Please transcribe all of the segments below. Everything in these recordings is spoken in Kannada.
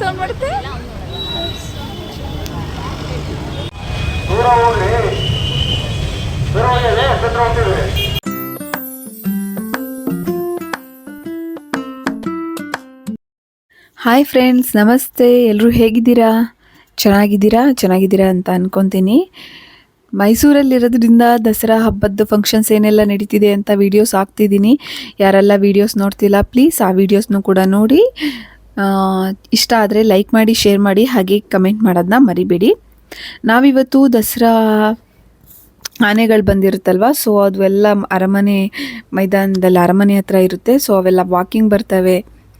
ಸೌಂಡ್ ಮಾಡುತ್ತೆ? ಹಾಯ್ ಫ್ರೆಂಡ್ಸ್ ನಮಸ್ತೆ. ಎಲ್ಲರೂ ಹೇಗಿದ್ದೀರಾ? ಚೆನ್ನಾಗಿದ್ದೀರಾ? ಚೆನ್ನಾಗಿದ್ದೀರಾ ಅಂತ ಅನ್ಕೊತೀನಿ. ಮೈಸೂರಲ್ಲಿರೋದ್ರಿಂದ ದಸರಾ ಹಬ್ಬದ ಫಂಕ್ಷನ್ಸ್ ಏನೆಲ್ಲ ನಡೀತಿದೆ ಅಂತ ವೀಡಿಯೋಸ್ ಹಾಕ್ತಿದ್ದೀನಿ. ಯಾರೆಲ್ಲ ವೀಡಿಯೋಸ್ ನೋಡ್ತಿಲ್ಲ ಪ್ಲೀಸ್ ಆ ವೀಡಿಯೋಸ್ನು ಕೂಡ ನೋಡಿ. ಇಷ್ಟ ಆದರೆ ಲೈಕ್ ಮಾಡಿ ಶೇರ್ ಮಾಡಿ, ಹಾಗೆ ಕಮೆಂಟ್ ಮಾಡೋದನ್ನ ಮರಿಬೇಡಿ. ನಾವಿವತ್ತು ದಸರಾ ಆನೆಗಳು ಬಂದಿರುತ್ತಲ್ವ? ಸೊ ಅದು ಎಲ್ಲ ಅರಮನೆ ಮೈದಾನದಲ್ಲಿ, ಅರಮನೆ ಹತ್ರ ಇರುತ್ತೆ. ಸೊ ಅವೆಲ್ಲ ವಾಕಿಂಗ್ ಬರ್ತವೆ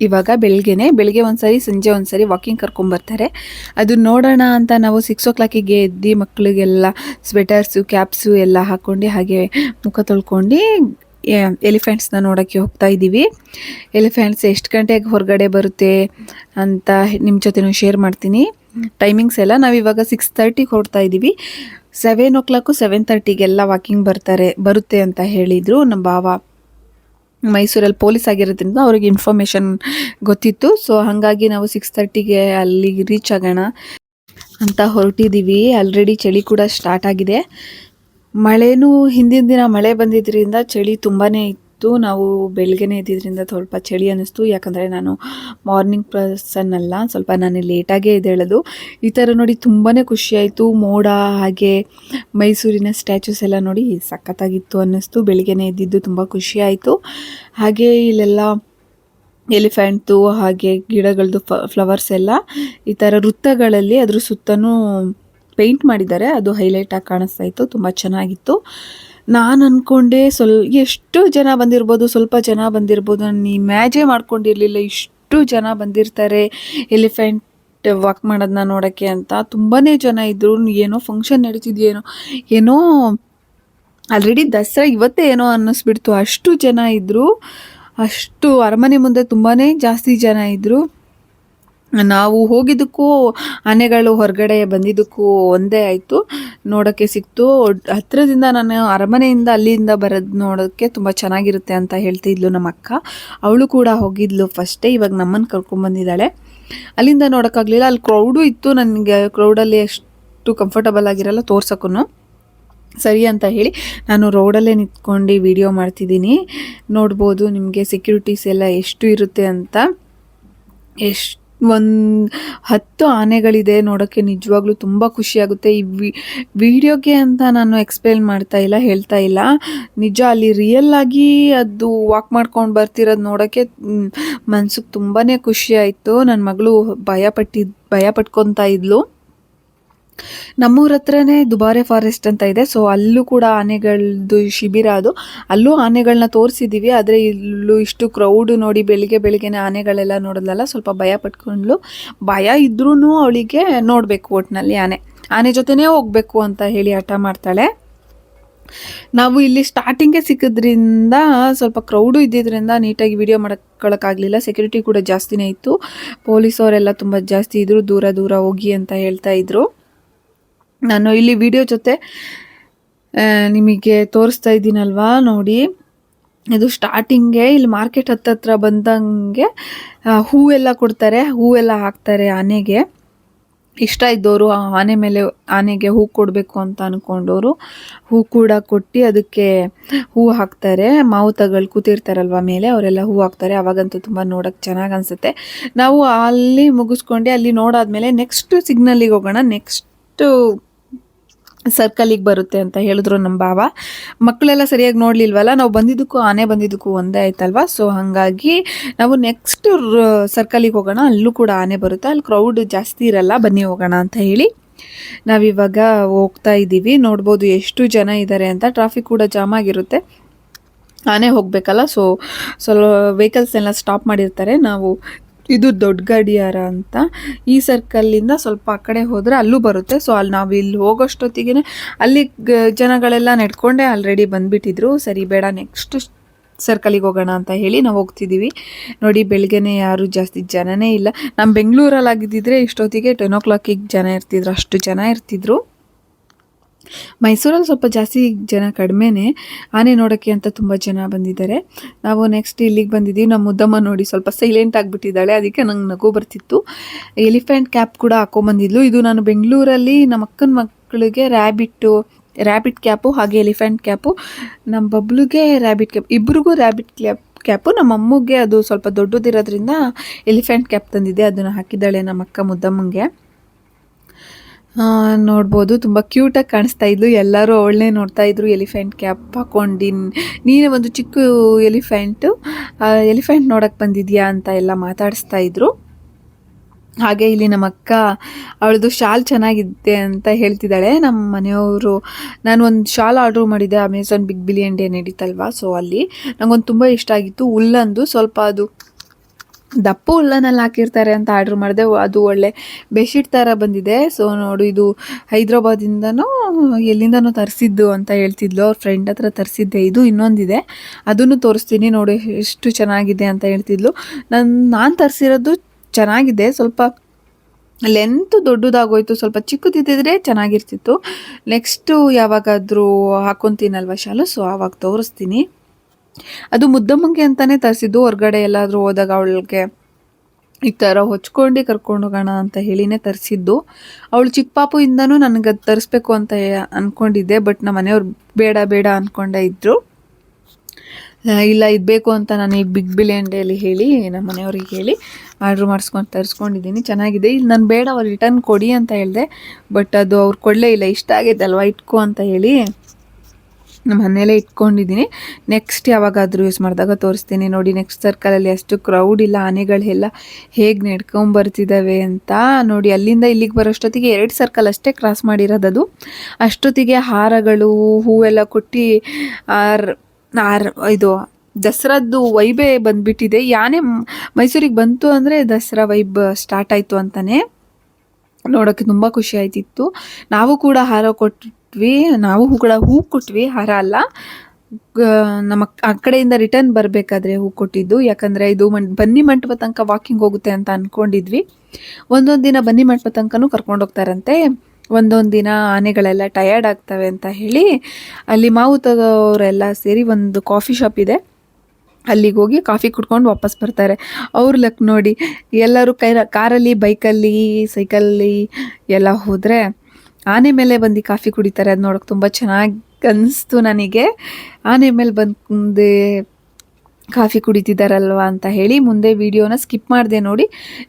ಇವಾಗ ಬೆಳಗ್ಗೆನೆ ಬೆಳಗ್ಗೆ ಒಂದ್ಸರಿ, ಸಂಜೆ ಒಂದ್ಸರಿ ವಾಕಿಂಗ್ ಕರ್ಕೊಂಬರ್ತಾರೆ ಅದು ನೋಡೋಣ ಅಂತ ನಾವು ಸಿಕ್ಸ್ ಓ ಕ್ಲಾಕಿಗೆ ಎದ್ದು ಮಕ್ಕಳಿಗೆಲ್ಲ ಸ್ವೆಟರ್ಸು ಕ್ಯಾಪ್ಸು ಎಲ್ಲ ಹಾಕ್ಕೊಂಡು ಹಾಗೆ ಮುಖ ತೊಳ್ಕೊಂಡು ಎಲಿಫೆಂಟ್ಸ್ನ ನೋಡೋಕ್ಕೆ ಹೋಗ್ತಾ ಇದ್ದೀವಿ ಎಲಿಫೆಂಟ್ಸ್ ಎಷ್ಟು ಗಂಟೆಗೆ ಹೊರಗಡೆ ಬರುತ್ತೆ ಅಂತ ನಿಮ್ಮ ಜೊತೆನೂ ಶೇರ್ ಮಾಡ್ತೀನಿ. ಟೈಮಿಂಗ್ಸ್ ಎಲ್ಲ ನಾವಿವಾಗ ಸಿಕ್ಸ್ ತರ್ಟಿಗೆ ಹೊರಡ್ತಾ ಇದ್ದೀವಿ ಸೆವೆನ್ ಓ ಕ್ಲಾಕು ಸೆವೆನ್ ತರ್ಟಿಗೆಲ್ಲ ವಾಕಿಂಗ್ ಬರ್ತಾರೆ, ಬರುತ್ತೆ ಅಂತ ಹೇಳಿದರು ನಮ್ಮ ಭಾವ. ಮೈಸೂರಲ್ಲಿ ಪೊಲೀಸ್ ಆಗಿರೋದ್ರಿಂದ ಅವ್ರಿಗೆ ಇನ್ಫಾರ್ಮೇಷನ್ ಗೊತ್ತಿತ್ತು. ಸೊ ಹಾಗಾಗಿ ನಾವು ಸಿಕ್ಸ್ ತರ್ಟಿಗೆ ಅಲ್ಲಿಗೆ ರೀಚ್ ಆಗೋಣ ಅಂತ ಹೊರಟಿದ್ದೀವಿ ಆಲ್ರೆಡಿ ಚಳಿ ಕೂಡ ಸ್ಟಾರ್ಟ್ ಆಗಿದೆ. ಮಳೆನೂ ಹಿಂದಿನ ದಿನ ಮಳೆ ಬಂದಿದ್ದರಿಂದ ಚಳಿ ತುಂಬಾ ಇತ್ತು. ನಾವು ಬೆಳಗ್ಗೆನೇ ಇದ್ದಿದ್ದರಿಂದ ಸ್ವಲ್ಪ ಚಳಿ ಅನ್ನಿಸ್ತು. ಯಾಕಂದರೆ ನಾನು ಮಾರ್ನಿಂಗ್ ಪರ್ಸನ್ ಅಲ್ಲ. ಸ್ವಲ್ಪ ನಾನು ಲೇಟಾಗೇ ಎದ್ದೇಳೋದು. ಈ ಥರ ನೋಡಿ ತುಂಬಾ ಖುಷಿಯಾಯಿತು. ಮೋಡ, ಹಾಗೆ ಮೈಸೂರಿನ ಸ್ಟ್ಯಾಚುಸ್ ಎಲ್ಲ ನೋಡಿ ಸಖತ್ತಾಗಿತ್ತು ಅನ್ನಿಸ್ತು. ಬೆಳಿಗ್ಗೆನೇ ಇದ್ದಿದ್ದು ತುಂಬ ಖುಷಿಯಾಯಿತು. ಹಾಗೆ ಇಲ್ಲೆಲ್ಲ ಎಲಿಫೆಂಟ್ದು ಹಾಗೆ ಗಿಡಗಳದ್ದು ಫ್ಲವರ್ಸ್ ಎಲ್ಲ ಈ ಥರ ವೃತ್ತಗಳಲ್ಲಿ ಅದ್ರ ಸುತ್ತನೂ ಪೇಂಟ್ ಮಾಡಿದ್ದಾರೆ, ಅದು ಹೈಲೈಟ್ ಆಗಿ ಕಾಣಿಸ್ತಾ ಇತ್ತು ತುಂಬ ಚೆನ್ನಾಗಿತ್ತು. ನಾನು ಅಂದ್ಕೊಂಡೆ ಸ್ವಲ್ ಎಷ್ಟು ಜನ ಬಂದಿರ್ಬೋದು, ಸ್ವಲ್ಪ ಜನ ಬಂದಿರ್ಬೋದು, ನಾನು ಇಮ್ಯಾಜೇ ಮಾಡ್ಕೊಂಡಿರಲಿಲ್ಲ ಇಷ್ಟು ಜನ ಬಂದಿರ್ತಾರೆ ಎಲಿಫೆಂಟ್ ವಾಕ್ ಮಾಡೋದನ್ನ ನೋಡೋಕ್ಕೆ ಅಂತ. ತುಂಬಾ ಜನ ಇದ್ದರು ಏನೋ ಫಂಕ್ಷನ್ ನಡೀತಿದ್ಯೇನೋ ಏನೋ ಆಲ್ರೆಡಿ ದಸರಾ ಇವತ್ತೇ ಏನೋ ಅನ್ನಿಸ್ಬಿಡ್ತು. ಅಷ್ಟು ಜನ ಇದ್ದರು ಅಷ್ಟು ಅರಮನೆ ಮುಂದೆ ತುಂಬಾ ಜಾಸ್ತಿ ಜನ ಇದ್ದರು ನಾವು ಹೋಗಿದ್ದಕ್ಕೂ, ಆನೆಗಳು ಹೊರಗಡೆ ಬಂದಿದ್ದಕ್ಕೂ ಒಂದೇ ಆಯಿತು. ನೋಡೋಕ್ಕೆ ಸಿಕ್ತು. ಹತ್ತಿರದಿಂದ ನಾನು ಅರಮನೆಯಿಂದ ಅಲ್ಲಿಂದ ಬರೋದು ನೋಡೋಕ್ಕೆ ತುಂಬ ಚೆನ್ನಾಗಿರುತ್ತೆ ಅಂತ ಹೇಳ್ತಿದ್ಲು ನಮ್ಮ ಅಕ್ಕ. ಅವಳು ಕೂಡ ಹೋಗಿದ್ಲು ಫಸ್ಟೇ, ಇವಾಗ ನಮ್ಮನ್ನು ಕರ್ಕೊಂಬಂದಿದ್ದಾಳೆ ಅಲ್ಲಿಂದ ನೋಡೋಕ್ಕಾಗಲಿಲ್ಲ ಅಲ್ಲಿ ಕ್ರೌಡು ಇತ್ತು ನನಗೆ. ಕ್ರೌಡಲ್ಲಿ ಅಷ್ಟು ಕಂಫರ್ಟಬಲ್ ಆಗಿರಲ್ಲ ತೋರ್ಸೋಕ್ಕೂ ಸರಿ ಅಂತ ಹೇಳಿ ನಾನು ರೋಡಲ್ಲೇ ನಿಂತ್ಕೊಂಡು ವಿಡಿಯೋ ಮಾಡ್ತಿದ್ದೀನಿ. ನೋಡ್ಬೋದು ನಿಮಗೆ ಸೆಕ್ಯೂರಿಟೀಸ್ ಎಲ್ಲ ಎಷ್ಟು ಇರುತ್ತೆ ಅಂತ. ಎಷ್ಟು ಒಂದು ಹತ್ತು ಆನೆಗಳಿದೆ ನೋಡೋಕ್ಕೆ ನಿಜವಾಗ್ಲೂ ತುಂಬ ಖುಷಿಯಾಗುತ್ತೆ. ಈ ವಿಡಿಯೋಗೆ ಅಂತ ನಾನು ಎಕ್ಸ್ಪ್ಲೇನ್ ಮಾಡ್ತಾ ಇಲ್ಲ, ಹೇಳ್ತಾ ಇಲ್ಲ. ನಿಜ ಅಲ್ಲಿ ರಿಯಲ್ ಆಗಿ ಅದು ವಾಕ್ ಮಾಡ್ಕೊಂಡು ಬರ್ತಿರೋದು ನೋಡೋಕ್ಕೆ ಮನ್ಸಿಗೆ ತುಂಬಾ ಖುಷಿ ಆಯಿತು. ನನ್ನ ಮಗಳು ಭಯ ಪಟ್ಟಿದ್ ಭಯ ಪಟ್ಕೊತಾ ಇದ್ಲು. ನಮ್ಮೂರ ಹತ್ರನೇ ದುಬಾರೆ ಫಾರೆಸ್ಟ್ ಅಂತ ಇದೆ. ಸೊ ಅಲ್ಲೂ ಕೂಡ ಆನೆಗಳದ್ದು ಶಿಬಿರ ಅದು. ಅಲ್ಲೂ ಆನೆಗಳನ್ನ ತೋರಿಸಿದ್ದೀವಿ ಆದರೆ ಇಲ್ಲೂ ಇಷ್ಟು ಕ್ರೌಡ್ ನೋಡಿ ಬೆಳಿಗ್ಗೆ ಬೆಳಿಗ್ಗೆನೇ ಆನೆಗಳೆಲ್ಲ ನೋಡೋದಲ್ಲ, ಸ್ವಲ್ಪ ಭಯ ಪಟ್ಕೊಂಡ್ಲು. ಭಯ ಇದ್ರೂ ಅವಳಿಗೆ ನೋಡಬೇಕು ಒಟ್ಟಿನಲ್ಲಿ ಆನೆ. ಆನೆ ಜೊತೆನೇ ಹೋಗಬೇಕು ಅಂತ ಹೇಳಿ ಹಠ ಮಾಡ್ತಾಳೆ. ನಾವು ಇಲ್ಲಿ ಸ್ಟಾರ್ಟಿಂಗೇ ಸಿಕ್ಕಿದ್ರಿಂದ ಸ್ವಲ್ಪ ಕ್ರೌಡು ಇದ್ದಿದ್ದರಿಂದ ನೀಟಾಗಿ ವಿಡಿಯೋ ಮಾಡ್ಕೊಳಕ್ಕಾಗಲಿಲ್ಲ. ಸೆಕ್ಯೂರಿಟಿ ಕೂಡ ಜಾಸ್ತಿನೇ ಇತ್ತು. ಪೊಲೀಸವರೆಲ್ಲ ತುಂಬ ಜಾಸ್ತಿ ಇದ್ದರು ದೂರ ದೂರ ಹೋಗಿ ಅಂತ ಹೇಳ್ತಾ ಇದ್ರು. ನಾನು ಇಲ್ಲಿ ವಿಡಿಯೋ ಜೊತೆ ನಿಮಗೆ ತೋರಿಸ್ತಾ ಇದ್ದೀನಲ್ವಾ ನೋಡಿ. ಇದು ಸ್ಟಾರ್ಟಿಂಗೆ ಇಲ್ಲಿ ಮಾರ್ಕೆಟ್ ಹತ್ತತ್ರ ಬಂದಂಗೆ ಹೂವೆಲ್ಲ ಕೊಡ್ತಾರೆ. ಹೂವೆಲ್ಲ ಹಾಕ್ತಾರೆ ಆನೆಗೆ. ಇಷ್ಟ ಇದ್ದವರು ಆ ಆನೆ ಮೇಲೆ ಆನೆಗೆ ಹೂ ಕೊಡಬೇಕು ಅಂತ ಅಂದ್ಕೊಂಡವರು ಹೂ ಕೂಡ ಕೊಟ್ಟು ಅದಕ್ಕೆ ಹೂ ಹಾಕ್ತಾರೆ. ಮಾವುತಗಳು ಕೂತಿರ್ತಾರಲ್ವ ಮೇಲೆ, ಅವರೆಲ್ಲ ಹೂ ಹಾಕ್ತಾರೆ. ಅವಾಗಂತೂ ತುಂಬ ನೋಡೋಕ್ಕೆ ಚೆನ್ನಾಗಿ ಅನಿಸುತ್ತೆ. ನಾವು ಅಲ್ಲಿ ಮುಗಿಸ್ಕೊಂಡು, ಅಲ್ಲಿ ನೋಡಾದ್ಮೇಲೆ ನೆಕ್ಸ್ಟ್ ಸಿಗ್ನಲ್ಲಿಗೆ ಹೋಗೋಣ. ನೆಕ್ಸ್ಟು ಸರ್ಕಲಿಗೆ ಬರುತ್ತೆ ಅಂತ ಹೇಳಿದ್ರು ನಮ್ಮ ಭಾವ. ಮಕ್ಕಳೆಲ್ಲ ಸರಿಯಾಗಿ ನೋಡಲಿಲ್ವಲ್ಲ? ನಾವು ಬಂದಿದ್ದಕ್ಕೂ ಆನೆ ಬಂದಿದ್ದಕ್ಕೂ ಒಂದೇ ಆಯ್ತಲ್ವಾ? ಸೊ ಹಾಗಾಗಿ ನಾವು ನೆಕ್ಸ್ಟ್ ಸರ್ಕಲಿಗೆ ಹೋಗೋಣ. ಅಲ್ಲೂ ಕೂಡ ಆನೆ ಬರುತ್ತೆ. ಅಲ್ಲಿ ಕ್ರೌಡ್ ಜಾಸ್ತಿ ಇರಲ್ಲ. ಬನ್ನಿ ಹೋಗೋಣ ಅಂತ ಹೇಳಿ. ನಾವಿವಾಗ ಹೋಗ್ತಾ ಇದ್ದೀವಿ. ನೋಡ್ಬೋದು ಎಷ್ಟು ಜನ ಇದ್ದಾರೆ ಅಂತ. ಟ್ರಾಫಿಕ್ ಕೂಡ ಜಾಮ್ ಆಗಿರುತ್ತೆ. ಆನೆ ಹೋಗಬೇಕಲ್ಲ? ಸೊ ಸ್ವಲ್ಪ ವೆಹಿಕಲ್ಸ್ ಎಲ್ಲ ಸ್ಟಾಪ್ ಮಾಡಿರ್ತಾರೆ. ನಾವು ಇದು ದೊಡ್ಡ ಗಡಿಯಾರ ಅಂತ ಈ ಸರ್ಕಲ್ಲಿಂದ ಸ್ವಲ್ಪ ಆ ಕಡೆ ಹೋದರೆ ಅಲ್ಲೂ ಬರುತ್ತೆ. ಸೊ ಅಲ್ಲಿ ನಾವು ಇಲ್ಲಿ ಹೋಗೋಷ್ಟೊತ್ತಿಗೆ ಅಲ್ಲಿ ಜನಗಳೆಲ್ಲ ನಡ್ಕೊಂಡೇ ಆಲ್ರೆಡಿ ಬಂದ್ಬಿಟ್ಟಿದ್ರು. ಸರಿ, ಬೇಡ ನೆಕ್ಸ್ಟ್ ಸರ್ಕಲಿಗೆ ಹೋಗೋಣ ಅಂತ ಹೇಳಿ ನಾವು ಹೋಗ್ತಿದ್ದೀವಿ ನೋಡಿ, ಬೆಳಗ್ಗೆನೇ ಯಾರು ಜಾಸ್ತಿ ಜನನೇ ಇಲ್ಲ. ನಮ್ಮ ಬೆಂಗಳೂರಲ್ಲಿ ಆಗಿದ್ದಿದ್ರೆ ಇಷ್ಟೊತ್ತಿಗೆ ಟೆನ್ ಓ ಕ್ಲಾಕಿಗೆ ಜನ ಇರ್ತಿದ್ರು, ಅಷ್ಟು ಜನ ಇರ್ತಿದ್ರು. ಮೈಸೂರಲ್ಲಿ ಸ್ವಲ್ಪ ಜಾಸ್ತಿ ಜನ ಕಡಿಮೆನೇ ಆನೆ ನೋಡೋಕ್ಕೆ ಅಂತ ತುಂಬ ಜನ ಬಂದಿದ್ದಾರೆ. ನಾವು ನೆಕ್ಸ್ಟ್ ಇಲ್ಲಿಗೆ ಬಂದಿದ್ದೀವಿ. ನಮ್ಮ ಮುದ್ದಮ್ಮ ನೋಡಿ ಸ್ವಲ್ಪ ಸೈಲೆಂಟ್ ಆಗಿಬಿಟ್ಟಿದ್ದಾಳೆ. ಅದಕ್ಕೆ ನಂಗೆ ನಗು ಬರ್ತಿತ್ತು. ಎಲಿಫೆಂಟ್ ಕ್ಯಾಪ್ ಕೂಡ ಹಾಕೊಂಬಂದಿದ್ಲು. ಇದು ನಾನು ಬೆಂಗಳೂರಲ್ಲಿ ನಮ್ಮ ಅಕ್ಕನ ಮಕ್ಕಳಿಗೆ ರ್ಯಾಬಿಟ್ಟು ರ್ಯಾಬಿಟ್ ಕ್ಯಾಪು ಹಾಗೆ ಎಲಿಫೆಂಟ್ ಕ್ಯಾಪು ನಮ್ಮ ಬಬ್ಲುಗೆ ರ್ಯಾಬಿಟ್ ಕ್ಯಾಪ್ ಇಬ್ರಿಗೂ ರ್ಯಾಬಿಟ್ ಕ್ಯಾಪ್ ಕ್ಯಾಪು ನಮ್ಮ ಅಮ್ಮಗೆ ಅದು ಸ್ವಲ್ಪ ದೊಡ್ಡದಿರೋದ್ರಿಂದ ಎಲಿಫೆಂಟ್ ಕ್ಯಾಪ್ ತಂದಿದ್ದೆ. ಅದನ್ನು ಹಾಕಿದ್ದಾಳೆ ನಮ್ಮ ಅಕ್ಕ ಮುದ್ದಮ್ಮಂಗೆ. ನೋಡ್ಬೋದು. ತುಂಬ ಕ್ಯೂಟಾಗಿ ಕಾಣಿಸ್ತಾ ಇದ್ಲು. ಎಲ್ಲರೂ ಅವಳನ್ನೇ ನೋಡ್ತಾ ಇದ್ರು. ಎಲಿಫೆಂಟ್ ಕ್ಯಾಪ್ ಹಾಕೊಂಡು ನೀನೇ ಒಂದು ಚಿಕ್ಕ ಎಲಿಫೆಂಟು. ಎಲಿಫೆಂಟ್ ನೋಡೋಕ್ಕೆ ಬಂದಿದ್ಯಾ ಅಂತ ಎಲ್ಲ ಮಾತಾಡಿಸ್ತಾ ಇದ್ರು. ಹಾಗೆ ಇಲ್ಲಿ ನಮ್ಮ ಅಕ್ಕ ಅವಳದು ಶಾಲ್ ಚೆನ್ನಾಗಿದೆ ಅಂತ ಹೇಳ್ತಿದ್ದಾಳೆ. ನಮ್ಮ ಮನೆಯವರು ನಾನು ಒಂದು ಶಾಲ್ ಆರ್ಡ್ರ್ ಮಾಡಿದ್ದೆ. ಅಮೆಝಾನ್ ಬಿಗ್ ಬಿಲಿಯನ್ ಡೇ ನಡೀತಲ್ವಾ? ಸೊ ಅಲ್ಲಿ ನಂಗೊಂದು ತುಂಬ ಇಷ್ಟ ಆಗಿತ್ತು. ಉಲ್ಲಂದು ಸ್ವಲ್ಪ ಅದು ದಪ್ಪ ಉಲ್ಲನಲ್ಲಿ ಹಾಕಿರ್ತಾರೆ ಅಂತ ಆರ್ಡ್ರ್ ಮಾಡಿದೆ. ಅದು ಒಳ್ಳೆ ಬೆಡ್ಶೀಟ್ ಥರ ಬಂದಿದೆ. ಸೊ ನೋಡು, ಇದು ಹೈದ್ರಾಬಾದಿಂದನೋ ಎಲ್ಲಿಂದನೋ ತರಿಸಿದ್ದು ಅಂತ ಹೇಳ್ತಿದ್ಲು. ಅವ್ರ ಫ್ರೆಂಡ್ ಹತ್ರ ತರಿಸಿದ್ದೆ. ಇದು ಇನ್ನೊಂದಿದೆ. ಅದನ್ನು ತೋರಿಸ್ತೀನಿ. ನೋಡು, ಎಷ್ಟು ಚೆನ್ನಾಗಿದೆ ಅಂತ ಹೇಳ್ತಿದ್ಲು. ನನ್ನ ನಾನು ತರಿಸಿರೋದು ಚೆನ್ನಾಗಿದೆ. ಸ್ವಲ್ಪ ಲೆಂತ್ ದೊಡ್ಡದಾಗೋಯ್ತು. ಸ್ವಲ್ಪ ಚಿಕ್ಕದಿದ್ದಿದ್ರೆ ಚೆನ್ನಾಗಿರ್ತಿತ್ತು. ನೆಕ್ಸ್ಟು ಯಾವಾಗಾದರೂ ಹಾಕೊತೀನಲ್ವ ಶಾಲು? ಸೊ ಆವಾಗ ತೋರಿಸ್ತೀನಿ. ಅದು ಮುದ್ದಮ್ಮಂಗೆ ಅಂತಾನೆ ತರಿಸಿದ್ದು. ಹೊರಗಡೆ ಎಲ್ಲಾದರೂ ಹೋದಾಗ ಅವಳಿಗೆ ಈ ಥರ ಹೊಚ್ಕೊಂಡು ಕರ್ಕೊಂಡು ಹೋಗೋಣ ಅಂತ ಹೇಳಿನೇ ತರಿಸಿದ್ದು. ಅವಳು ಚಿಕ್ಕ ಪಾಪುಯಿಂದನೂ ನನಗೆ ಅದು ತರಿಸ್ಬೇಕು ಅಂತ ಅಂದ್ಕೊಂಡಿದ್ದೆ ಬಟ್ ನಮ್ಮ ಮನೆಯವ್ರು ಬೇಡ ಬೇಡ ಅಂದ್ಕೊಂಡೇ ಇದ್ದರು ಇಲ್ಲ, ಇದು ಬೇಕು ಅಂತ ನಾನು ಈಗ ಬಿಗ್ ಬಿಲಿಯನ್ ಡೇಲಿ ಹೇಳಿ, ನಮ್ಮ ಮನೆಯವ್ರಿಗೆ ಹೇಳಿ ಆರ್ಡ್ರ್ ಮಾಡಿಸ್ಕೊಂಡು ತರಿಸ್ಕೊಂಡಿದ್ದೀನಿ. ಚೆನ್ನಾಗಿದೆ. ಇಲ್ಲಿ ನಾನು ಬೇಡ, ಅವ್ರು ರಿಟರ್ನ್ ಕೊಡಿ ಅಂತ ಹೇಳಿದೆ. ಬಟ್ ಅದು ಅವ್ರು ಕೊಡಲೇ ಇಲ್ಲ. ಇಷ್ಟ ಆಗೈತೆ ಅಲ್ವಾ ಇಟ್ಕೋ ಅಂತ ಹೇಳಿ ನಮ್ಮ ಮನೆಯಲ್ಲೇ ಇಟ್ಕೊಂಡಿದ್ದೀನಿ. ನೆಕ್ಸ್ಟ್ ಯಾವಾಗಾದರೂ ಯೂಸ್ ಮಾಡಿದಾಗ ತೋರಿಸ್ತೀನಿ. ನೋಡಿ ನೆಕ್ಸ್ಟ್ ಸರ್ಕಲಲ್ಲಿ ಅಷ್ಟು ಕ್ರೌಡ್ ಇಲ್ಲ, ಆನೆಗಳೆಲ್ಲ ಹೇಗೆ ನಡ್ಕೊಂಬರ್ತಿದ್ದಾವೆ ಅಂತ ನೋಡಿ, ಅಲ್ಲಿಂದ ಇಲ್ಲಿಗೆ ಬರೋಷ್ಟೊತ್ತಿಗೆ ಎರಡು ಸರ್ಕಲ್ ಅಷ್ಟೇ ಕ್ರಾಸ್ ಮಾಡಿರೋದದು. ಅಷ್ಟೊತ್ತಿಗೆ ಹಾರಗಳು, ಹೂವೆಲ್ಲ ಕೊಟ್ಟು, ಆರ್ ಆರ್, ಇದು ದಸರಾದ್ದು ವೈಬೆ ಬಂದ್ಬಿಟ್ಟಿದೆ. ಯಾನೇ ಮೈಸೂರಿಗೆ ಬಂತು ಅಂದರೆ ದಸರಾ ವೈಬ್ ಸ್ಟಾರ್ಟ್ ಆಯಿತು ಅಂತಲೇ ನೋಡೋಕ್ಕೆ ತುಂಬ ಖುಷಿ ಆಯ್ತಿತ್ತು. ನಾವು ಕೂಡ ಹಾರ ಕೊಟ್ವಿ, ನಾವು ಹೂಗಳ ಹೂ ಕೊಟ್ವಿ, ಹಾರ ಅಲ್ಲ. ನಮ್ಮ ಆ ಕಡೆಯಿಂದ ರಿಟರ್ನ್ ಬರಬೇಕಾದ್ರೆ ಹೂ ಕೊಟ್ಟಿದ್ದು. ಯಾಕಂದರೆ ಇದು ಮನ್, ಬನ್ನಿ ಮಂಟಪ ತನಕ ವಾಕಿಂಗ್ ಹೋಗುತ್ತೆ ಅಂತ ಅಂದ್ಕೊಂಡಿದ್ವಿ ಒಂದೊಂದು ದಿನ ಬನ್ನಿ ಮಂಟಪ ತನಕನೂ ಕರ್ಕೊಂಡು ಹೋಗ್ತಾರಂತೆ. ಒಂದೊಂದು ದಿನ ಆನೆಗಳೆಲ್ಲ ಟಯರ್ಡ್ ಆಗ್ತವೆ ಅಂತ ಹೇಳಿ, ಅಲ್ಲಿ ಮಾವು ತಗೋರೆಲ್ಲ ಸೇರಿ ಒಂದು ಕಾಫಿ ಶಾಪ್ ಇದೆ. ಅಲ್ಲಿಗೆ ಹೋಗಿ ಕಾಫಿ ಕುಡ್ಕೊಂಡು ವಾಪಸ್ ಬರ್ತಾರೆ. ಅವ್ರ ಲಕ್ ನೋಡಿ ಎಲ್ಲರೂ ಕೈ ಕಾರಲ್ಲಿ ಬೈಕಲ್ಲಿ ಸೈಕಲ್ಲಿ ಎಲ್ಲ ಹೋದರೆ ಆನೆ ಮೇಲೆ ಬಂದು ಕಾಫಿ ಕುಡಿತಾರೆ, ಅದು ನೋಡೋಕೆ ತುಂಬ ಚೆನ್ನಾಗಿ ಅನಿಸ್ತು ನನಗೆ. ಆನೆ ಮೇಲೆ ಬಂದು ಕಾಫಿ ಕುಡಿತಿದ್ದಾರಲ್ವ ಅಂತ ಹೇಳಿ ಮುಂದೆ ವಿಡಿಯೋನ ಸ್ಕಿಪ್ ಮಾಡಿದೆ ನೋಡಿ,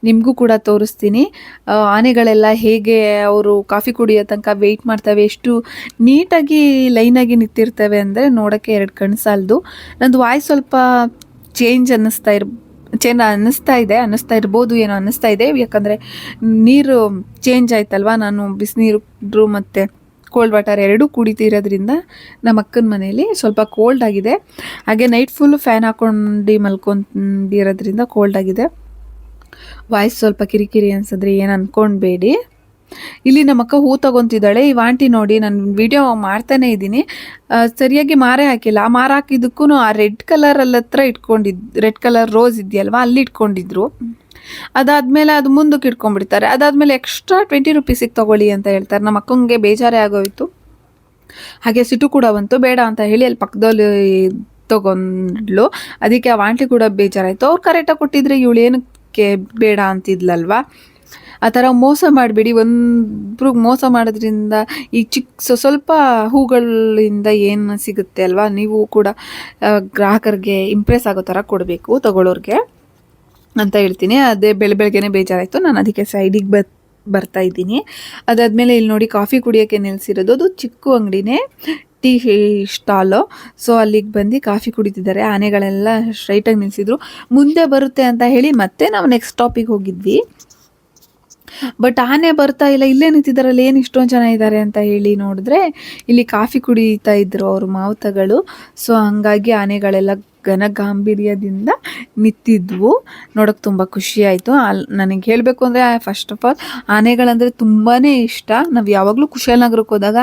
ನಿಮಗೂ ಕೂಡ ತೋರಿಸ್ತೀನಿ. ಆನೆಗಳೆಲ್ಲ ಹೇಗೆ ಅವರು ಕಾಫಿ ಕುಡಿಯೋ ತನಕ ವೆಯ್ಟ್ ಮಾಡ್ತವೆ, ಎಷ್ಟು ನೀಟಾಗಿ ಲೈನಾಗಿ ನಿಂತಿರ್ತವೆ ಅಂದರೆ ನೋಡೋಕ್ಕೆ ಎರಡು ಕಣ್ಣು ಸಾಲದು. ನಂದು ವಾಯ್ಸ್ ಸ್ವಲ್ಪ ಚೇಂಜ್ ಅನ್ನಿಸ್ತಾ ಇರ್ ಚೇಂಜ್ ಅನ್ನಿಸ್ತಾ ಇದೆ, ಅನ್ನಿಸ್ತಾ ಇರ್ಬೋದು, ಏನೋ ಅನ್ನಿಸ್ತಾ ಇದೆ. ಯಾಕಂದರೆ ನೀರು ಚೇಂಜ್ ಆಯ್ತಲ್ವಾ? ನಾನು ಬಿಸಿನೀರು ಮತ್ತು ಕೋಲ್ಡ್ ವಾಟರ್ ಎರಡೂ ಕುಡಿತಿರೋದ್ರಿಂದ ನಮ್ಮ ಅಕ್ಕನ ಮನೇಲಿ ಸ್ವಲ್ಪ ಕೋಲ್ಡ್ ಆಗಿದೆ. ಹಾಗೆ ನೈಟ್ ಫುಲ್ಲು ಫ್ಯಾನ್ ಹಾಕೊಂಡು ಮಲ್ಕೊಂಡಿರೋದ್ರಿಂದ ಕೋಲ್ಡ್ ಆಗಿದೆ. ವಾಯ್ಸ್ ಸ್ವಲ್ಪ ಕಿರಿಕಿರಿ ಅನ್ಸಿದ್ರೆ ಏನು ಅನ್ಕೊಳ್ಬೇಡಿ ಇಲ್ಲಿ ನಮ್ಮಕ್ಕ ಹೂ ತಗೊಂತಿದ್ದಾಳೆ. ಈ ಆಂಟಿ ನೋಡಿ ನಾನು ವಿಡಿಯೋ ಮಾಡ್ತಾನೆ ಇದ್ದೀನಿ. ಸರಿಯಾಗಿ ಮಾರೇ ಹಾಕಿಲ್ಲ. ಆ ಮಾರ ಹಾಕಿದ್ದಕ್ಕೂ ಆ ರೆಡ್ ಕಲರ್ ಹತ್ರ ಇಟ್ಕೊಂಡಿದ್, ರೆಡ್ ಕಲರ್ ರೋಸ್ ಇದೆಯಲ್ವಾ? ಅಲ್ಲಿ ಇಟ್ಕೊಂಡಿದ್ರು. ಅದಾದ್ಮೇಲೆ ಅದು ಮುಂದಕ್ಕೆ ಇಟ್ಕೊಂಡ್ಬಿಡ್ತಾರೆ. ಅದಾದ್ಮೇಲೆ ಎಕ್ಸ್ಟ್ರಾ ಟ್ವೆಂಟಿ ರುಪೀಸಿಗೆ ತಗೊಳ್ಳಿ ಅಂತ ಹೇಳ್ತಾರೆ. ನಮ್ಮ ಅಕ್ಕಂಗೆ ಬೇಜಾರೇ ಆಗೋಯ್ತು. ಹಾಗೆ ಸಿಟು ಕೂಡ ಬಂತು. ಬೇಡ ಅಂತ ಹೇಳಿ ಅಲ್ಲಿ ಪಕ್ಕದಲ್ಲಿ ತಗೊಂಡ್ಲು. ಅದಕ್ಕೆ ಆ ವಾಂಟ್ಲಿ ಕೂಡ ಬೇಜಾರಾಯಿತು. ಅವ್ರು ಕರೆಕ್ಟಾಗಿ ಕೊಟ್ಟಿದ್ರೆ ಇವಳು ಏನಕ್ಕೆ ಬೇಡ ಅಂತಿದ್ಲಲ್ವಾ? ಆ ಥರ ಮೋಸ ಮಾಡಬೇಡಿ. ಒಂದ್ರಿಗೆ ಮೋಸ ಮಾಡೋದ್ರಿಂದ ಈ ಚಿಕ್ಕ ಸ್ವ- ಸ್ವಲ್ಪ ಹೂಗಳಿಂದ ಏನು ಸಿಗುತ್ತೆ ಅಲ್ವಾ? ನೀವು ಕೂಡ ಗ್ರಾಹಕರಿಗೆ ಇಂಪ್ರೆಸ್ ಆಗೋ ಥರ ಕೊಡಬೇಕು ತಗೊಳ್ಳೋರಿಗೆ. ಅಂತ ಹೇಳ್ತೀನಿ. ಅದೇ ಬೆಳೆ ಬೆಳಗ್ಗೆನೇ ಬೇಜಾರಾಯಿತು. ನಾನು ಅದಕ್ಕೆ ಸೈಡಿಗೆ ಬರ್, ಬರ್ತಾ ಇದ್ದೀನಿ. ಅದಾದಮೇಲೆ ಇಲ್ಲಿ ನೋಡಿ ಕಾಫಿ ಕುಡಿಯೋಕ್ಕೆ ನಿಲ್ಲಿಸಿರೋದು ಅದು ಚಿಕ್ಕ ಅಂಗಡಿನೇ, ಟೀ ಸ್ಟಾಲು. ಸೊ, ಅಲ್ಲಿಗೆ ಬಂದು ಕಾಫಿ ಕುಡಿತಿದ್ದಾರೆ. ಆನೆಗಳೆಲ್ಲ ಸ್ಟ್ರೈಟಾಗಿ ನಿಲ್ಲಿಸಿದ್ರು ಮುಂದೆ ಬರುತ್ತೆ ಅಂತ ಹೇಳಿ ಮತ್ತೆ ನಾವು ನೆಕ್ಸ್ಟ್ ಟಾಪಿಗೆ ಹೋಗಿದ್ವಿ. ಬಟ್ ಆನೆ ಬರ್ತಾ ಇಲ್ಲ, ಇಲ್ಲೇ ನಿಂತಿದ್ದಾರಲ್ಲ, ಏನು ಇಷ್ಟೊಂದು ಜನ ಇದ್ದಾರೆ ಅಂತ ಹೇಳಿ ನೋಡಿದ್ರೆ ಇಲ್ಲಿ ಕಾಫಿ ಕುಡಿತಾ ಇದ್ರು ಅವ್ರ ಮಾವುತಗಳು. ಸೊ ಹಂಗಾಗಿ ಆನೆಗಳೆಲ್ಲ ಘನ ಗಾಂಭೀರ್ಯದಿಂದ ನಿಂತಿದ್ವು. ನೋಡೋಕೆ ತುಂಬ ಖುಷಿ ಆಯಿತು. ಅಲ್ಲಿ ನನಗೆ ಹೇಳಬೇಕು ಅಂದರೆ ಫಸ್ಟ್ ಆಫ್ ಆಲ್ ಆನೆಗಳಂದರೆ ತುಂಬಾ ಇಷ್ಟ. ನಾವು ಯಾವಾಗಲೂ ಕುಶಾಲನಗರಕ್ಕೆ ಹೋದಾಗ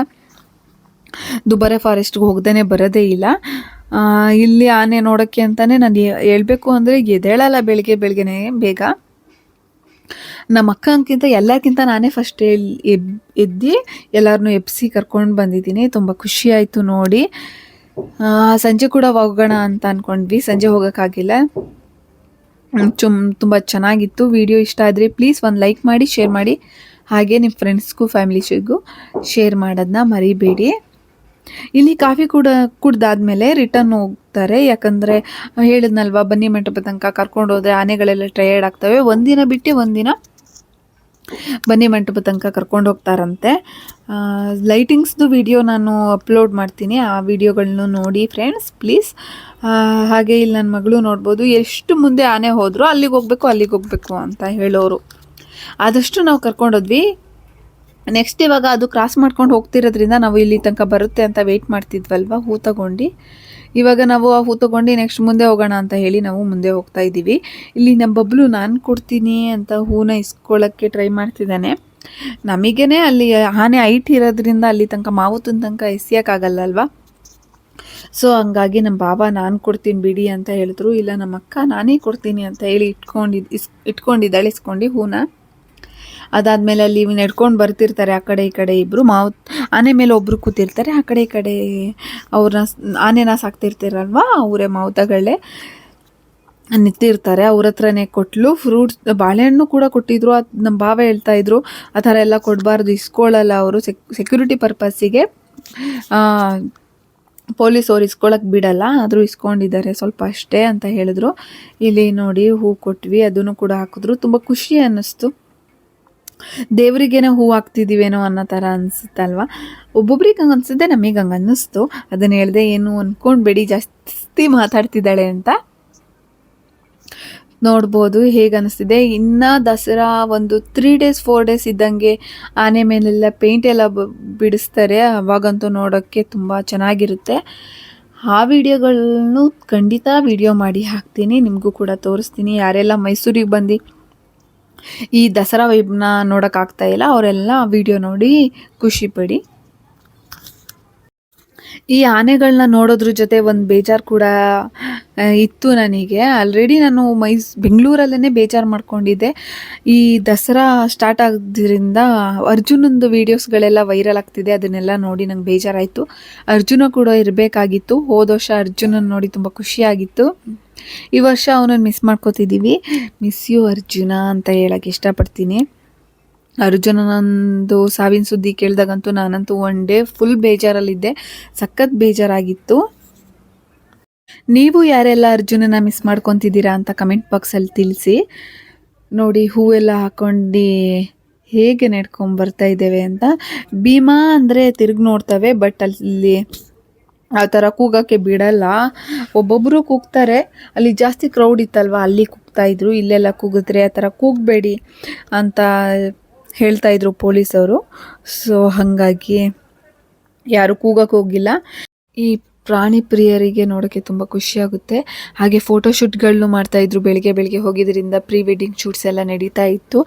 ದುಬಾರೆ ಫಾರೆಸ್ಟ್ಗೆ ಹೋಗ್ದೇ ಬರೋದೇ ಇಲ್ಲ. ಇಲ್ಲಿ ಆನೆ ನೋಡೋಕ್ಕೆ ಅಂತಲೇ ನಾನು ಹೇಳ್ಬೇಕು ಅಂದರೆ ಎದೇಳಲ್ಲ ಬೆಳಿಗ್ಗೆ, ಬೆಳಗ್ಗೆನೇ ಬೇಗ. ನಮ್ಮ ಅಕ್ಕಂಕಿಂತ ಎಲ್ಲಕ್ಕಿಂತ ನಾನೇ ಫಸ್ಟ್ ಎಬ್, ಎದ್ದು ಎಲ್ಲರನ್ನೂ ಎಬ್ಸಿ ಕರ್ಕೊಂಡು ಬಂದಿದ್ದೀನಿ. ತುಂಬ ಖುಷಿ ಆಯಿತು ನೋಡಿ. ಸಂಜೆ ಕೂಡ ಹೋಗೋಣ ಅಂತ ಅಂದ್ಕೊಂಡ್ವಿ ಸಂಜೆ ಹೋಗೋಕ್ಕಾಗಿಲ್ಲ. ಚುಮ್, ತುಂಬ ಚೆನ್ನಾಗಿತ್ತು. ವಿಡಿಯೋ ಇಷ್ಟ ಆದರೆ ಪ್ಲೀಸ್ ಒಂದು ಲೈಕ್ ಮಾಡಿ ಶೇರ್ ಮಾಡಿ. ಹಾಗೆ ನಿಮ್ಮ ಫ್ರೆಂಡ್ಸ್ಗೂ ಫ್ಯಾಮಿಲೀಸ್ಗೂ ಶೇರ್ ಮಾಡೋದನ್ನ ಮರಿಬೇಡಿ. ಇಲ್ಲಿ ಕಾಫಿ ಕೂಡ ಕುಡ್ದಾದ್ಮೇಲೆ ರಿಟರ್ನ್ ಹೋಗ್ತಾರೆ. ಯಾಕಂದರೆ ಹೇಳಿದ್ನಲ್ವ, ಬನ್ನಿ ಮಂಟಪ ತನಕ ಕರ್ಕೊಂಡು ಹೋದ್ರೆ ಆನೆಗಳೆಲ್ಲ ಟಯರ್ಡ್ ಆಗ್ತವೆ. ಒಂದಿನ ಬಿಟ್ಟು ಒಂದಿನ ಬನ್ನಿ ಮಂಟಪ ತನಕ ಕರ್ಕೊಂಡು ಹೋಗ್ತಾರಂತೆ. ಲೈಟಿಂಗ್ಸ್ದು ವಿಡಿಯೋ ನಾನು ಅಪ್ಲೋಡ್ ಮಾಡ್ತೀನಿ. ಆ ವಿಡಿಯೋಗಳನ್ನು ನೋಡಿ ಫ್ರೆಂಡ್ಸ್ ಪ್ಲೀಸ್ ಹಾಗೆ ಇಲ್ಲಿ ನನ್ನ ಮಗಳು ನೋಡ್ಬೋದು, ಎಷ್ಟು ಮುಂದೆ ಆನೆ ಹೋದರೂ ಅಲ್ಲಿಗೆ ಹೋಗ್ಬೇಕು ಅಲ್ಲಿಗೆ ಹೋಗ್ಬೇಕು ಅಂತ ಹೇಳೋರು. ಆದಷ್ಟು ನಾವು ಕರ್ಕೊಂಡೋದ್ವಿ. ನೆಕ್ಸ್ಟ್ ಇವಾಗ ಅದು ಕ್ರಾಸ್ ಮಾಡ್ಕೊಂಡು ಹೋಗ್ತಿರೋದ್ರಿಂದ ನಾವು ಇಲ್ಲಿ ತನಕ ಬರುತ್ತೆ ಅಂತ ವೆಯ್ಟ್ ಮಾಡ್ತಿದ್ವಲ್ವ ಹೂ ತಗೊಂಡು ಇವಾಗ ನಾವು ಆ ಹೂ ತಗೊಂಡು ನೆಕ್ಸ್ಟ್ ಮುಂದೆ ಹೋಗೋಣ ಅಂತ ಹೇಳಿ ನಾವು ಮುಂದೆ ಹೋಗ್ತಾ ಇದ್ದೀವಿ. ಇಲ್ಲಿ ನಮ್ಮ ಬಬ್ಲು ನಾನು ಕೊಡ್ತೀನಿ ಅಂತ ಹೂನ ಇಸ್ಕೊಳ್ಳೋಕ್ಕೆ ಟ್ರೈ ಮಾಡ್ತಿದ್ದಾನೆ. ನಮಗೇನೆ ಅಲ್ಲಿ ಆನೆ ಐಟ್ ಇರೋದ್ರಿಂದ ಅಲ್ಲಿ ತನಕ ಮಾವುತನ ತನಕ ಎಸಿಯೋಕ್ಕಾಗಲ್ಲ ಅಲ್ವಾ ಸೊ ಹಂಗಾಗಿ ನಮ್ಮ ಬಾಬಾ ನಾನು ಕೊಡ್ತೀನಿ ಬಿಡಿ ಅಂತ ಹೇಳಿದ್ರು. ಇಲ್ಲ ನಮ್ಮ ಅಕ್ಕ ನಾನೇ ಕೊಡ್ತೀನಿ ಅಂತ ಹೇಳಿ ಇಟ್ಕೊಂಡಿದ್ದು ಇಸ್, ಇಟ್ಕೊಂಡಿದ್ದಾಳೆ, ಇಸ್ಕೊಂಡು ಹೂನ. ಅದಾದಮೇಲೆ ಅಲ್ಲಿ ನಡ್ಕೊಂಡು ಬರ್ತಿರ್ತಾರೆ ಆ ಕಡೆ ಈ ಕಡೆ ಇಬ್ಬರು ಮಾವು ಆನೆ ಮೇಲೆ ಒಬ್ಬರು ಕೂತಿರ್ತಾರೆ, ಆ ಕಡೆ ಈ ಕಡೆ ಅವ್ರನ್ನ ಆನೆನ ಸಾಕ್ತಿರ್ತೀರಲ್ವಾ ಅವರೇ ಮಾವುತಗಳೇ. ನಿಂತಿರ್ತಾರೆ, ಅವ್ರ ಹತ್ರನೇ ಕೊಟ್ಟಲು ಫ್ರೂಟ್ಸ್, ಬಾಳೆಹಣ್ಣು ಕೂಡ ಕೊಟ್ಟಿದ್ರು. ಅದು ನಮ್ಮ ಭಾವ ಹೇಳ್ತಾ ಇದ್ರು, ಆ ಥರ ಎಲ್ಲ ಕೊಡಬಾರ್ದು ಇಸ್ಕೊಳ್ಳಲ್ಲ ಅವರು. ಸೆಕ್ ಸೆಕ್ಯೂರಿಟಿ ಪರ್ಪಸ್ಸಿಗೆ ಪೊಲೀಸ್ ಅವ್ರು ಇಸ್ಕೊಳಕ್ಕೆ ಬಿಡಲ್ಲ, ಆದರೂ ಇಸ್ಕೊಂಡಿದ್ದಾರೆ ಸ್ವಲ್ಪ ಅಷ್ಟೇ ಅಂತ ಹೇಳಿದ್ರು. ಇಲ್ಲಿ ನೋಡಿ ಹೂ ಕೊಟ್ವಿ, ಅದನ್ನು ಕೂಡ ಹಾಕಿದ್ರು. ತುಂಬ ಖುಷಿ ಅನ್ನಿಸ್ತು. ದೇವರಿಗೇನೆ ಹೂ ಹಾಕ್ತಿದ್ದೀವೇನೋ ಅನ್ನೋ ಥರ ಅನಿಸುತ್ತಲ್ವ? ಒಬ್ಬೊಬ್ರಿಗೆ ಹಂಗೆ ಅನಿಸುತ್ತೆ ನಮಗೆ ಹಂಗೆ ಅನ್ನಿಸ್ತು. ಅದನ್ನು ಹೇಳಿದೆ ಏನು ಅಂದ್ಕೊಂಡ್ಬೇಡಿ ಜಾಸ್ತಿ ಮಾತಾಡ್ತಿದ್ದಾಳೆ ಅಂತ. ನೋಡ್ಬೋದು ಹೇಗೆ ಅನಿಸ್ತಿದೆ. ಇನ್ನು ದಸರಾ ಒಂದು ತ್ರೀ ಡೇಸ್ ಫೋರ್ ಡೇಸ್ ಇದ್ದಂಗೆ ಆನೆ ಮೇಲೆಲ್ಲ ಪೇಂಟ್ ಎಲ್ಲ ಬಿಡಿಸ್ತಾರೆ. ಅವಾಗಂತೂ ನೋಡೋಕ್ಕೆ ತುಂಬ ಚೆನ್ನಾಗಿರುತ್ತೆ. ಆ ವಿಡಿಯೋಗಳನ್ನು ಖಂಡಿತ ವಿಡಿಯೋ ಮಾಡಿ ಹಾಕ್ತೀನಿ. ನಿಮಗೂ ಕೂಡ ತೋರಿಸ್ತೀನಿ. ಯಾರೆಲ್ಲ ಮೈಸೂರಿಗೆ ಬಂದು ಈ ದಸರಾ ವೈಬ್ನ ನೋಡೋಕ್ಕಾಗ್ತಾ ಇಲ್ಲ. ಅವರೆಲ್ಲ ವಿಡಿಯೋ ನೋಡಿ ಖುಷಿ ಪಡಿ. ಈ ಆನೆಗಳನ್ನ ನೋಡೋದ್ರ ಜೊತೆ ಒಂದು ಬೇಜಾರು ಕೂಡ ಇತ್ತು ನನಗೆ. ಆಲ್ರೆಡಿ ನಾನು ಮೈಸ್ ಬೆಂಗಳೂರಲ್ಲೇ ಬೇಜಾರು ಮಾಡ್ಕೊಂಡಿದ್ದೆ. ಈ ದಸರಾ ಸ್ಟಾರ್ಟ್ ಆಗೋದ್ರಿಂದ ಅರ್ಜುನಂದು ವೀಡಿಯೋಸ್ಗಳೆಲ್ಲ ವೈರಲ್ ಆಗ್ತಿದೆ. ಅದನ್ನೆಲ್ಲ ನೋಡಿ ನಂಗೆ ಬೇಜಾರಾಯಿತು. ಅರ್ಜುನ ಕೂಡ ಇರಬೇಕಾಗಿತ್ತು. ಹೋದ ವರ್ಷ ಅರ್ಜುನನ ನೋಡಿ ತುಂಬ ಖುಷಿಯಾಗಿತ್ತು. ಈ ವರ್ಷ ಅವನನ್ನು ಮಿಸ್ ಮಾಡ್ಕೋತಿದ್ದೀವಿ ಮಿಸ್ ಯು ಅರ್ಜುನ ಅಂತ ಹೇಳಕ್ಕೆ ಇಷ್ಟಪಡ್ತೀನಿ. ಅರ್ಜುನನಂದು ಸಾವಿನ ಸುದ್ದಿ ಕೇಳಿದಾಗಂತೂ ನಾನಂತೂ ಒನ್ ಡೇ ಫುಲ್ ಬೇಜಾರಲ್ಲಿದ್ದೆ. ಸಖತ್ ಬೇಜಾರಾಗಿತ್ತು. ನೀವು ಯಾರೆಲ್ಲ ಅರ್ಜುನನ ಮಿಸ್ ಮಾಡ್ಕೊತಿದ್ದೀರಾ ಅಂತ ಕಮೆಂಟ್ ಬಾಕ್ಸಲ್ಲಿ ತಿಳಿಸಿ. ನೋಡಿ, ಹೂವೆಲ್ಲ ಹಾಕೊಂಡು ಹೇಗೆ ನಡ್ಕೊಂಡು ಬರ್ತಾ ಇದ್ದೇವೆ ಅಂತ. ಭೀಮಾ ಅಂದರೆ ತಿರುಗಿ ನೋಡ್ತವೆ ಬಟ್ ಅಲ್ಲಿ ಆ ಥರ ಕೂಗಕ್ಕೆ ಬಿಡಲ್ಲ. ಒಬ್ಬೊಬ್ಬರು ಕೂಗ್ತಾರೆ. ಅಲ್ಲಿ ಜಾಸ್ತಿ ಕ್ರೌಡ್ ಇತ್ತಲ್ವ? ಅಲ್ಲಿ ಕೂಗ್ತಾ ಇದ್ರು, ಇಲ್ಲೆಲ್ಲ ಕೂಗಿದ್ರೆ ಆ ಥರ ಕೂಗಬೇಡಿ ಅಂತ ಹೇಳ್ತಾ ಇದ್ರು ಪೊಲೀಸವರು. ಸೊ ಹಾಗಾಗಿ ಯಾರು ಕೂಗಕ್ಕೆ ಹೋಗಿಲ್ಲ. ಈ ಪ್ರಾಣಿ ಪ್ರಿಯರಿಗೆ ನೋಡೋಕ್ಕೆ ತುಂಬ ಖುಷಿಯಾಗುತ್ತೆ ಹಾಗೆ ಫೋಟೋಶೂಟ್ಗಳನ್ನು ಮಾಡ್ತಾಯಿದ್ರು ಬೆಳಿಗ್ಗೆ ಬೆಳಿಗ್ಗೆ ಹೋಗಿದ್ದರಿಂದ ಪ್ರೀ ವೆಡ್ಡಿಂಗ್ ಶೂಟ್ಸ್ ಎಲ್ಲ ನಡೀತಾ ಇತ್ತು.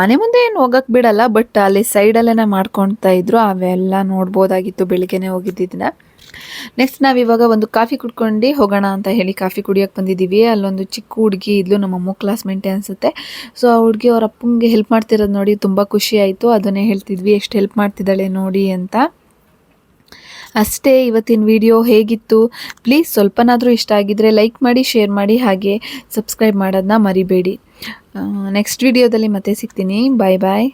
ಆನೆ ಮುಂದೆ ಏನು ಹೋಗಕ್ಕೆ ಬಿಡಲ್ಲ ಬಟ್ ಅಲ್ಲಿ ಸೈಡಲ್ಲೇ ಮಾಡ್ಕೊಳ್ತಾ ಇದ್ರು. ಅವೆಲ್ಲ ನೋಡ್ಬೋದಾಗಿತ್ತು ಬೆಳಿಗ್ಗೆನೇ ಹೋಗಿದ್ದಿದ್ದನ್ನ ನೆಕ್ಸ್ಟ್ ನಾವು ಇವಾಗ ಒಂದು ಕಾಫಿ ಕುಡ್ಕೊಂಡು ಹೋಗೋಣ ಅಂತ ಹೇಳಿ ಕಾಫಿ ಕುಡಿಯೋಕ್ಕೆ ಬಂದಿದ್ದೀವಿ. ಅಲ್ಲೊಂದು ಚಿಕ್ಕ ಹುಡುಗಿ ಇದ್ಲು, ನಮ್ಮ ಅಮ್ಮ ಕ್ಲಾಸ್ಮೇಟೆ ಅನಿಸುತ್ತೆ. ಸೊ ಆ ಹುಡುಗಿ ಅವ್ರ ಅಪ್ಪಂಗೆ ಹೆಲ್ಪ್ ಮಾಡ್ತಿರೋದು ನೋಡಿ ತುಂಬ ಖುಷಿ ಆಯಿತು. ಅದನ್ನೇ ಹೇಳ್ತಿದ್ವಿ, ಎಷ್ಟು ಹೆಲ್ಪ್ ಮಾಡ್ತಿದ್ದಾಳೆ ನೋಡಿ ಅಂತ. ಅಷ್ಟೇ, ಇವತ್ತಿನ ವಿಡಿಯೋ ಹೇಗಿತ್ತು? ಪ್ಲೀಸ್ ಸ್ವಲ್ಪನಾದರೂ ಇಷ್ಟ ಆಗಿದ್ದರೆ ಲೈಕ್ ಮಾಡಿ ಶೇರ್ ಮಾಡಿ, ಹಾಗೆ ಸಬ್ಸ್ಕ್ರೈಬ್ ಮಾಡೋದನ್ನ ಮರಿಬೇಡಿ. ನೆಕ್ಸ್ಟ್ ವಿಡಿಯೋದಲ್ಲಿ ಮತ್ತೆ ಸಿಗ್ತೀನಿ. ಬಾಯ್ ಬಾಯ್